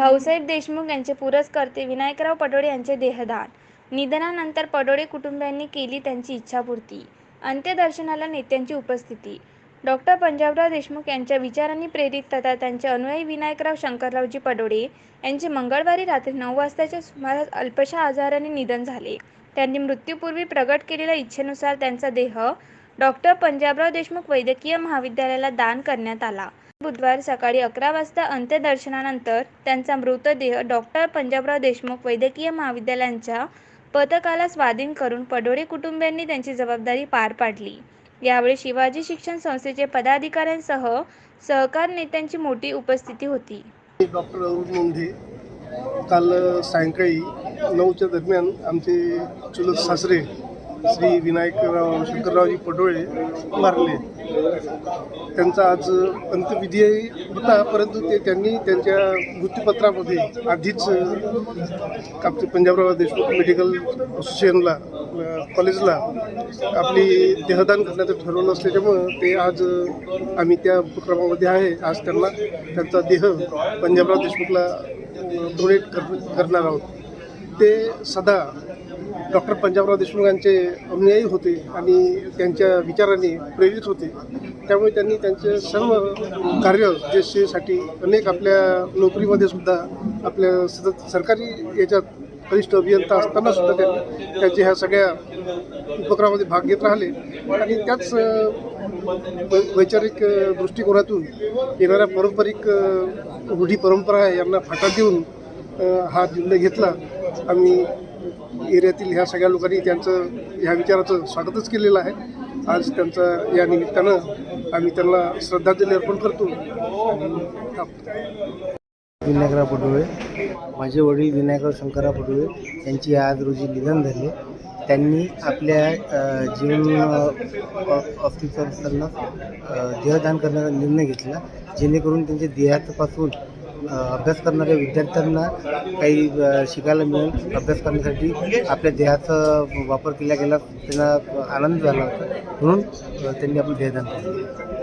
भाऊसाहेब देशमुख यांचे पुरस्कर्ते विनायकराव पडोळे यांचे देहदान. निधनानंतर पडोळे कुटुंबियांनी केली त्यांची इच्छापूर्ती. अंत्यदर्शनाला नेत्यांची उपस्थिती. डॉक्टर पंजाबराव देशमुख यांच्या विचारांनी प्रेरित तथा त्यांचे अनुयायी विनायकराव शंकररावजी पडोळे यांचे मंगळवारी रात्री नऊ वाजताच्या सुमारास अल्पशा आजाराने निधन झाले. त्यांनी मृत्यूपूर्वी प्रगट केलेल्या इच्छेनुसार त्यांचा देह डॉक्टर पंजाबराव देशमुख वैद्यकीय महाविद्यालयाला दान करण्यात आला. बुधवार सकाळी अकरा वाजता अंत्यदर्शनानंतर त्यांचा मृतदेह डॉक्टर पंजाबराव देशमुख वैद्यकीय महाविद्यालयांच्या पथकाला स्वाधीन करून पडोळे कुटुंबियांनी त्यांची जबाबदारी पार पाडली. यावेळी शिवाजी शिक्षण संस्थेचे पदाधिकाऱ्यांसह सहकार नेत्यांची मोठी उपस्थिती होती. डॉक्टर अरुण मुंढे. काल सायंकाळी नऊच्या दरम्यान आमचे चुलत सासरे श्री विनायकराव शंकररावजी पडोळे मारले. त्यांचा आज अंत्यविधी होता परंतु ते त्यांनी त्यांच्या मृत्यूपत्रामध्ये आधीच आमचे पंजाबराव देशमुख मेडिकल असोसिएशनला कॉलेजला आपली देहदान करण्याचं ठरवलं असल्याच्यामुळं ते आज आम्ही त्या उपक्रमामध्ये आहे. आज त्यांना त्यांचा देह पंजाबराव देशमुखला डोनेट कर करणार आहोत. ते सदा डॉक्टर पंजाबराव देशमुख यांचे अनुयायी होते आणि त्यांच्या विचारांनी प्रेरित होते. त्यामुळे त्यांनी त्यांचे सर्व कार्य देशासाठी अनेक आपल्या नोकरीमध्ये सुद्धा आपल्या सतत सरकारी याच्यात वरिष्ठ अभियंता असताना सुद्धा त्यांनी त्यांच्या ह्या सगळ्या उपक्रमामध्ये भाग घेत राहिले. आणि त्याच वै- वैचारिक दृष्टिकोनातून येणाऱ्या पारंपरिक रूढी परंपरा यांना फाटा देऊन हा निर्णय घेतला. आम्ही एरियातील ह्या सगळ्या लोकांनी त्यांचं ह्या विचाराचं स्वागतच केलेलं आहे. आज त्यांचा या निमित्तानं आम्ही त्यांना श्रद्धांजली अर्पण करतो. विनायकराव पटोळे माझे वडील विनायकराव शंकरराव पटोळे यांची आज रोजी निधन झाले. त्यांनी आपल्या जीवन अ, ऑफिसर देहदान करण्याचा निर्णय घेतला. जेणेकरून त्यांच्या देहापासून अभ्यास करणाऱ्या विद्यार्थ्यांना काही शिकायला मिळेल अभ्यास करण्यासाठी. आपल्या देहाचा वापर केला गेला त्यांना आनंद झाला होता. म्हणून त्यांनी आपलं देहदान केलं.